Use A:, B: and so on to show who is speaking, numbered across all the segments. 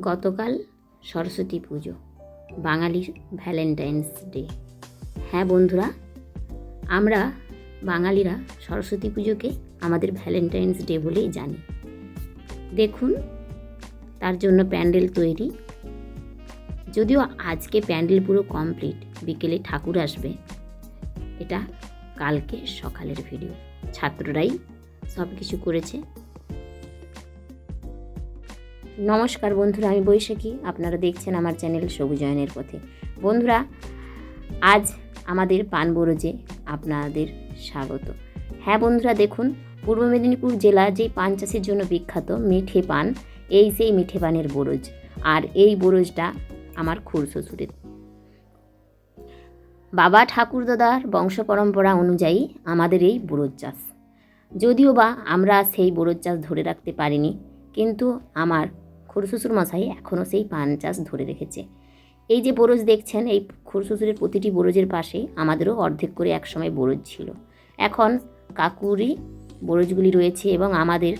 A: গতকাল সরস্বতী পুজো বাঙালির Valentine's day. হ্যাঁ বন্ধুরা, আমরা বাঙালিরা সরস্বতী পুজোকে আমাদের ভ্যালেন্টাইন্স ডে বলেই জানি। দেখুন, তার জন্য প্যান্ডেল তৈরি। যদিও আজকে প্যান্ডেল পুরো কমপ্লিট, বিকেলে ঠাকুর আসবে। এটা কালকে সকালের ভিডিও। ছাত্ররাই সব কিছু করেছে। নমস্কার বন্ধুরা, আমি বৈশাখী। আপনারা দেখছেন আমার চ্যানেল সবুজয়নের পথে। বন্ধুরা, আজ আমাদের পানবরজে আপনাদের স্বাগত। হ্যাঁ বন্ধুরা, দেখুন, পূর্ব মেদিনীপুর জেলা যেই পান চাষের জন্য বিখ্যাত মিঠে পান, এই সেই মিঠে পানের বরজ। আর এই বরজটা আমার খুর শ্বশুরের। বাবা ঠাকুরদাদার বংশ পরম্পরা অনুযায়ী আমাদের এই বরজ চাষ। যদিও বা আমরা সেই বরজ চাষ ধরে রাখতে পারিনি, কিন্তু আমার খুড়শ্বশুর মশাই এখনও সেই পান চাষ ধরে রেখেছে। এই যে বরজ দেখছেন, এই খুড়শ্বশুরের প্রতিটি বরজের পাশে আমাদেরও অর্ধেক করে একসময় বরজ ছিল। এখন কাকুরই বরজগুলি রয়েছে এবং আমাদের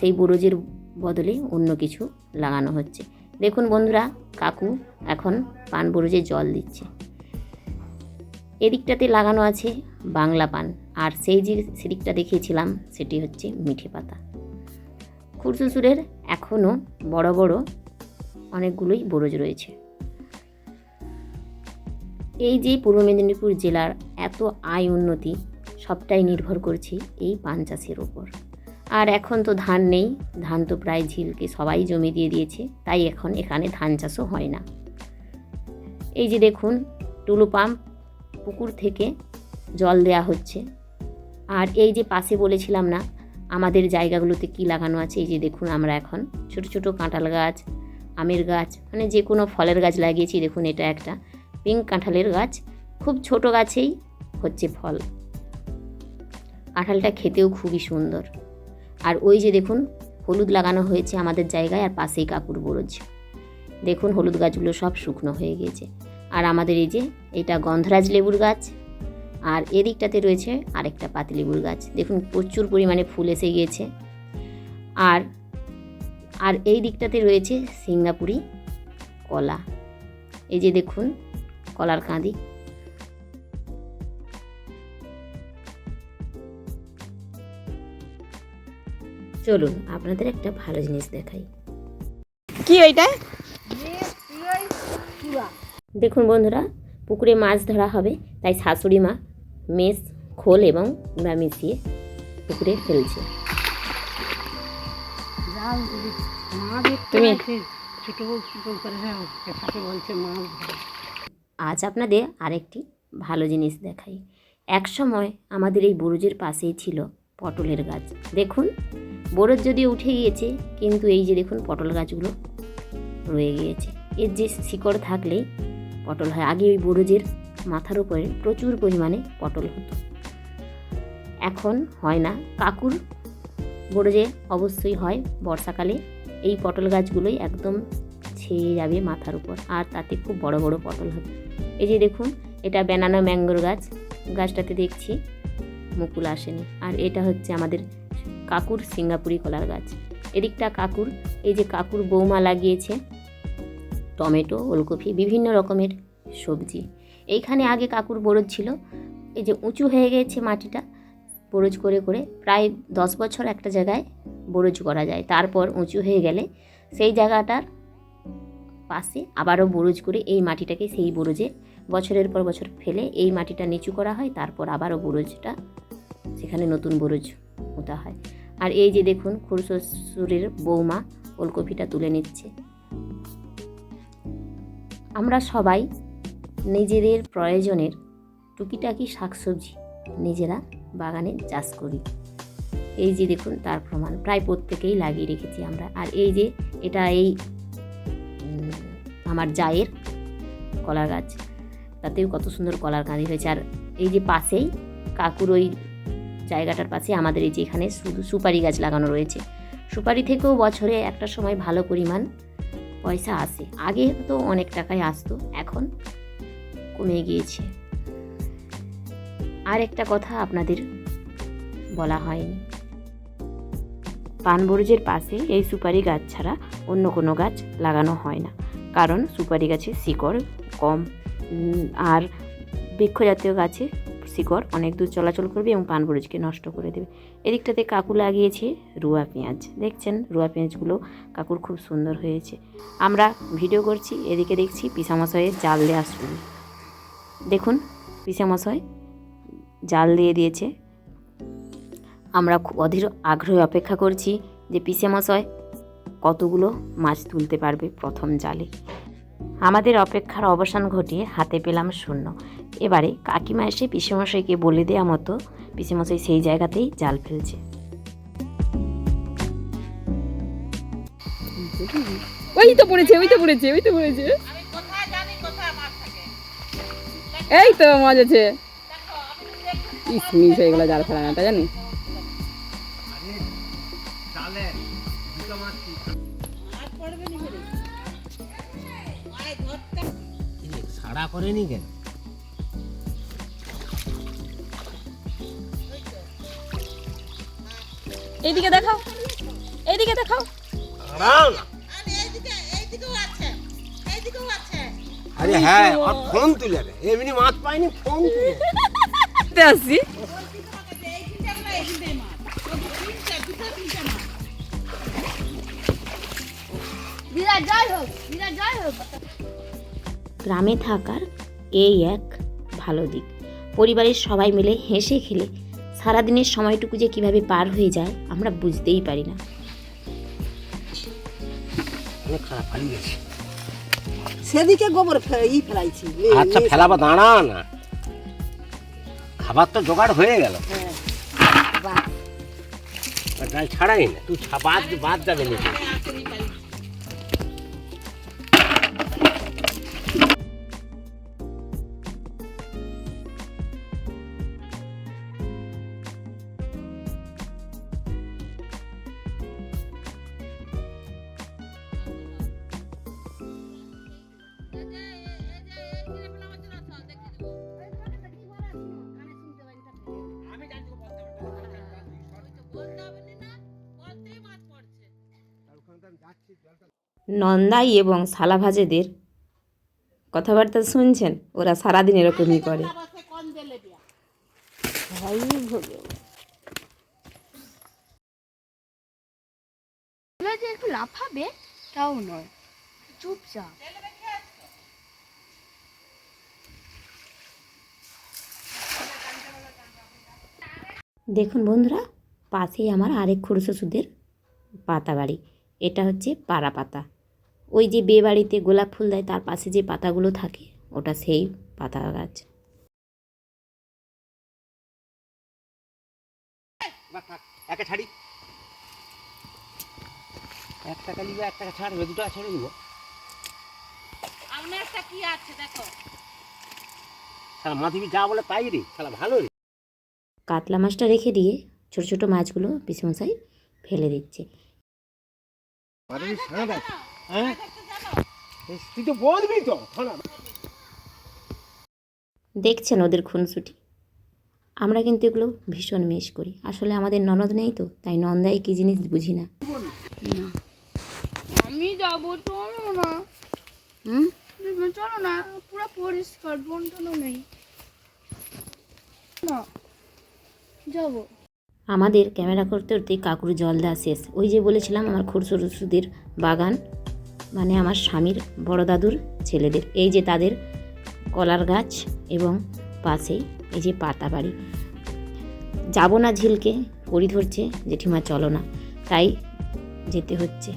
A: সেই বরজের বদলে অন্য কিছু লাগানো হচ্ছে। দেখুন বন্ধুরা, কাকু এখন পান বরজে জল দিচ্ছে। এদিকটাতে লাগানো আছে বাংলা পান, আর সেই যে সেদিকটা দেখিয়েছিলাম, সেটি হচ্ছে মিঠে পাতা। খুরশ্বশুরের এখনও বড় বড় অনেকগুলোই বরজ রয়েছে। এই যে পূর্ব মেদিনীপুর জেলার এত আয় উন্নতি, সবটাই নির্ভর করছে এই পান চাষের ওপর আর এখন তো ধান নেই, ধান তো প্রায় ঝিলকে সবাই জমি দিয়ে দিয়েছে, তাই এখন এখানে ধান চাষও হয় না। এই যে দেখুন, টুলু পাম্প, পুকুর থেকে জল দেয়া হচ্ছে। আর এই যে পাশে বলেছিলাম না আমাদের জায়গাগুলোতে কি লাগানো আছে? এই যে দেখুন আমরা এখন ছোট ছোট কাঁঠাল গাছ, আমের গাছ মানে যে কোনো ফলের গাছ লাগিয়েছি, দেখুন এটা একটা পিঙ্ক কাঁঠালের গাছ। খুব ছোট গাছেই হচ্ছে ফল। কাঁঠালটা খেতেও খুবই সুন্দর। আর ওই যে দেখুন হলুদ লাগানো হয়েছে আমাদের জায়গায়, আর পাশেই কাকুর বরজ। দেখুন হলুদ গাছগুলো সব শুকনো হয়ে গিয়েছে আর আমাদের এই যে এটা গন্ধরাজ লেবুর গাছ আর এদিকটাতে রয়েছে আরেকটা পাতিলেবুর গাছ। দেখুন প্রচুর পরিমাণে ফুল এসে গিয়েছে। আর আর এই দিকটাতে রয়েছে সিঙ্গাপুরি কলা। এই যে দেখুন কলার কাঁদি। চলুন আপনাদের একটা ভালো জিনিস দেখাই।
B: কি ওইটা?
A: দেখুন বন্ধুরা পুকুরে মাছ ধরা হবে তাই শাশুড়ি মা মেষ খোল এবং গুঁড়া মিশিয়ে পুকুরে ফেলছে।
C: হ্যাঁ
A: আজ আপনাদের আরেকটি ভালো জিনিস দেখাই। এক সময় আমাদের এই বরজের পাশেই ছিল পটলের গাছ। দেখুন বরজ যদিও উঠে গিয়েছে কিন্তু এই যে দেখুন পটল গাছগুলো রয়ে গিয়েছে। এর যে শিকড় থাকলেই পটল হয়। আগে ওই বরজের মাথার উপরে প্রচুর পরিমাণে পটল হতো। এখন হয় না। কাকুর বরজে অবশ্যই হয়, বর্ষাকালে এই পটল গাছগুলোই একদম ছেয়ে যাবে মাথার উপর, আর তাতে খুব বড় বড় পটল হবে। এই যে দেখুন, এটা ব্যানানা ম্যাঙ্গোর গাছ। গাছটাতে দেখছি মুকুল আসেনি। আর এটা হচ্ছে আমাদের কাকুর সিঙ্গাপুরি কলার গাছ। এদিকটা কাকুর, এই যে কাকুর বৌমা লাগিয়েছে টমেটো, ওলকপি, বিভিন্ন রকমের সবজি। এইখানে আগে কাকুর বরজ ছিল। এই যে উঁচু হয়ে গেছে মাটিটা, বরজ করে করে প্রায় দশ বছর একটা জায়গায় বরজ করা যায়। তারপর উঁচু হয়ে গেলে সেই জায়গাটার পাশে আবারও বরজ করে এই মাটিটাকে সেই বরজে বছরের পর বছর ফেলে এই মাটিটা নিচু করা হয়, তারপর আবারও বরজটা সেখানে নতুন বরজ পোতা হয়। আর এই যে দেখুন খুরশ্বশুরের বৌমা ওলকপিটা তুলে নিচ্ছে। আমরা সবাই নিজেদের প্রয়োজনের টুকিটাকি শাকসবজি নিজেরা বাগানে চাষ করি। এই যে দেখুন, তার প্রমাণ। প্রায় প্রত্যেকেই লাগিয়ে রেখেছি আমরা। আর এই যে এটা এই আমার জায়ের কলার গাছ। তাতেও কত সুন্দর কলার কাঁদি হয়েছে। আর এই যে পাশেই কাকুর ওই জায়গাটার পাশে আমাদের এই যে এখানে শুধু সুপারি গাছ লাগানো রয়েছে। সুপারি থেকেও বছরে একটা সময় ভালো পরিমাণ পয়সা আসে। আগে তো অনেক টাকাই আসতো। এখন কমে গিয়েছে। আর একটা কথা আপনাদের বলা হয়নি। পানবরজের পাশে এই সুপারি গাছ ছাড়া অন্য কোনো গাছ লাগানো হয় না। কারণ সুপারি গাছের শিকড় কম। আর বৃক্ষ জাতীয় গাছে শিকড় অনেক দূর চলাচল করবে এবং পানবরজকে নষ্ট করে দেবে। এদিকটাতে কাকু লাগিয়েছে রুয়া পেঁয়াজ। দেখছেন, রুয়া পেঁয়াজগুলো কাকুর খুব সুন্দর হয়েছে। আমরা ভিডিও করছি, এদিকে দেখছি পিসামশাইয়ের জাল দেওয়া শুরু দেখুন, পিসামশাই জাল দিয়ে দিয়েছে। আমরা খুব অধীর আগ্রহে অপেক্ষা করছি যে পিসেমশাই কতগুলো মাছ তুলতে পারবে প্রথম জালে। আমাদের অপেক্ষার অবসান ঘটিয়ে হাতে পেলাম শূন্য। এবারে কাকিমা এসে পিসেমশাইকে বলে দেওয়া মতো পিসেমশাই সেই জায়গাতেই জাল ফেলছে।
B: ওই তো পড়েছে, ওই তো পড়েছে, ওই তো পড়েছে। এই তো মাছ আছে ইস মিস হয়ে গেল জাল ফেলানোটা জানি।
D: সাড়া করেনি কেন?
B: এইদিকে দেখাও এইদিকে দেখাও।
D: আরে হ্যাঁ আর ফোন তুলে রে এমনি মাছ পাইনি ফোন তুলে
B: আসছি
A: গ্রামে থাকার এই এক ভালো দিক। পরিবারের সবাই মিলে হেসে খেলে সারাদিনের সময়টুকু যে কীভাবে পার হয়ে যায় আমরা বুঝতেই পারি না।
D: খারাপ পালিয়ে গেছে।
C: সেদিকে গোবর ফে- ই ফেলাইছি।
D: আচ্ছা
C: নে-
D: ফেলাবা দাঁড়া না। খাবার তো জোগাড় হয়ে গেল।
C: হ্যাঁ, বাহ,
D: আর ডাল ছাড়াই না তুই ছা- বাদ বাদ যাবে নাকি?
A: নন্দাই এবং শালাভাজেদের কথাবার্তা শুনছেন? ওরা সারাদিন এরকমই করে।
E: একটু লাফাবে তাও নয়। চুপচাপ।
A: দেখুন বন্ধুরা পাশেই আমার আরেক খুড়শশুদের পাতা বাড়ি এটা হচ্ছে পাড়া পাতা ওই যে বে বাড়িতে গোলাপ ফুল দেয় তার পাশে যে পাতাগুলো থাকে ওটা সেই পাতা গাছ।
D: বাহ, থাক, একা ছাড়ি। এক টাকা নিবে এক টাকা ছাড়বে দুটো ছেড়ে দিব। সারা মাধবী যা বলে তাই রে সারা ভালো রে।
A: কাতলা মাছটা রেখে দিয়ে ছোটো ছোটো মাছগুলো পিসমশাই ফেলে দিচ্ছে।
D: হ্যাঁ? তুই তো বলবি তো
A: দেখছেন ওদের খুনসুটি। আমরা কিন্তু এগুলো ভীষণ মিস করি। আসলে আমাদের ননদ নেই তো তাই নন্দাই কী জিনিস বুঝি না।
E: আমি যাব চলো না।
A: হুম?
E: চলো না পুরো পরিষ্কার বন্টনও নেই। না যাব।
A: আমাদের ক্যামেরা করতে করতে কাকুর জল দেওয়া শেষ। ওই যে বলেছিলাম আমার খুরসুরসুদের বাগান মানে আমার স্বামীর বড় দাদুর ছেলেদের। এই যে তাদের কলার গাছ এবং পাশেই এই যে পাতা বাড়ি। যাব না ঝিলকে, পরি ধরছে, জেঠিমা চলো না। তাই যেতে হচ্ছে।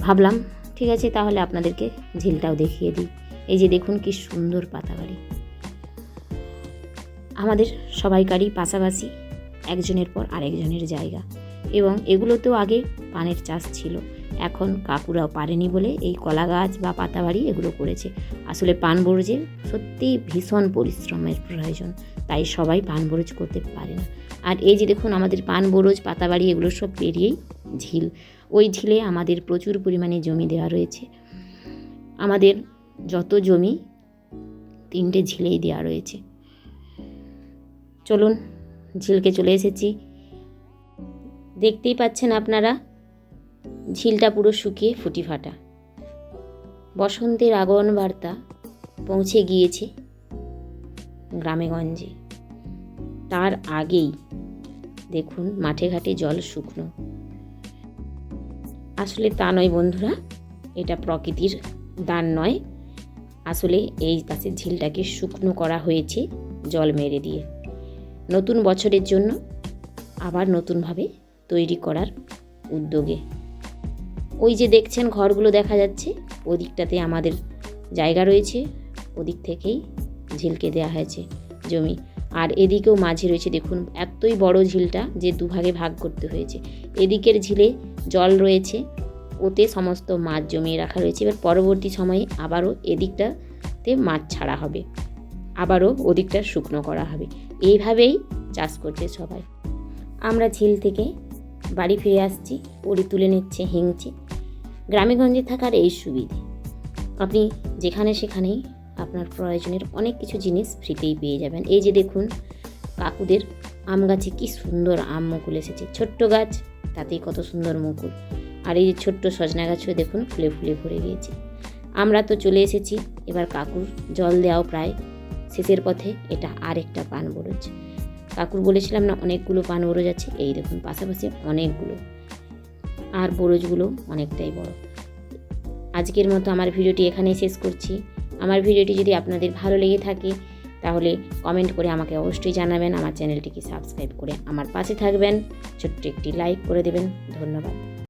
A: ভাবলাম, ঠিক আছে, তাহলে আপনাদেরকে ঝিলটাও দেখিয়ে দিই। এই যে দেখুন কি সুন্দর পাতা বাড়ি। আমাদের সবাইকারই পাশাপাশি একজনের পর আরেকজনের জায়গা। এবং এগুলোতেও আগে পানের চাষ ছিল। এখন কাকুরাও পারেনি বলে এই কলা গাছ বা পাতাবাড়ি এগুলো করেছে। আসলে পান বরজে সত্যিই ভীষণ পরিশ্রমের প্রয়োজন, তাই সবাই পান বরজ করতে পারে না। আর এই যে দেখুন, আমাদের পান বরজ পাতাবাড়ি এগুলো সব পেরিয়েই ঝিল। ওই ঝিলে আমাদের প্রচুর পরিমাণে জমি দেওয়া রয়েছে। আমাদের যত জমি তিনটে ঝিলেই দেওয়া রয়েছে। চলুন, ঝিলকে চলে এসেছি। দেখতেই পাচ্ছেন আপনারা ঝিলটা পুরো শুকিয়ে ফুটি ফাটা। বসন্তের আগমন বার্তা পৌঁছে গিয়েছে গ্রামেগঞ্জে। তার আগেই দেখুন মাঠে ঘাটে জল শুকনো। আসলে তা নয় বন্ধুরা, এটা প্রকৃতির দান নয়। আসলে এই পাশের ঝিলটাকে শুকনো করা হয়েছে জল মেরে দিয়ে। নতুন বছরের জন্য আবার নতুনভাবে তৈরি করার উদ্যোগে। ওই যে দেখছেন ঘরগুলো দেখা যাচ্ছে, ওদিকটাতে আমাদের জায়গা রয়েছে, ওদিক থেকেই ঝিলকে দেওয়া হয়েছে জমি। আর এদিকেও মাঝে রয়েছে, দেখুন এতই বড় ঝিলটা যে দুভাগে ভাগ করতে হয়েছে। এদিকের ঝিলে জল রয়েছে, ওতে সমস্ত মাছ জমিয়ে রাখা রয়েছে। এবার পরবর্তী সময়ে আবারও এদিকটাতে মাছ ছাড়া হবে, আবারও ওদিকটা শুকনো করা হবে। এইভাবেই চাষ করছে সবাই। আমরা ঝিল থেকে বাড়ি ফিরে আসছি, পড়ি তুলে নিচ্ছে, হিংচে। গ্রামেগঞ্জে থাকার এই সুবিধে। আপনি যেখানে সেখানেই আপনার প্রয়োজনের অনেক কিছু জিনিস ফ্রিতেই পেয়ে যাবেন। এই যে দেখুন, কাকুদের আম গাছে কি সুন্দর আম মুকুল এসেছে। ছোট্ট গাছ, তাতেই কত সুন্দর মুকুল। আর এই যে ছোট্ট সজনা গাছও দেখুন, ফুলে ফুলে ভরে গিয়েছে। আমরা তো চলে এসেছি, এবার কাকুর জল দেওয়াও প্রায় শেষের পথে। এটা আরেকটা পান বরজ। কাকুর বলেছিলাম না, অনেকগুলো পান বরজ আছে। এই দেখুন, পাশাপাশি অনেকগুলো। আর বরজগুলো অনেকটাই বড়। আজকের মতো আমার ভিডিওটি এখানেই শেষ করছি। আমার ভিডিওটি যদি আপনাদের ভালো লেগে থাকে, তাহলে কমেন্ট করে আমাকে অবশ্যই জানাবেন। আমার চ্যানেলটিকে সাবস্ক্রাইব করে আমার পাশে থাকবেন। ছোট্ট একটি লাইক করে দেবেন। ধন্যবাদ।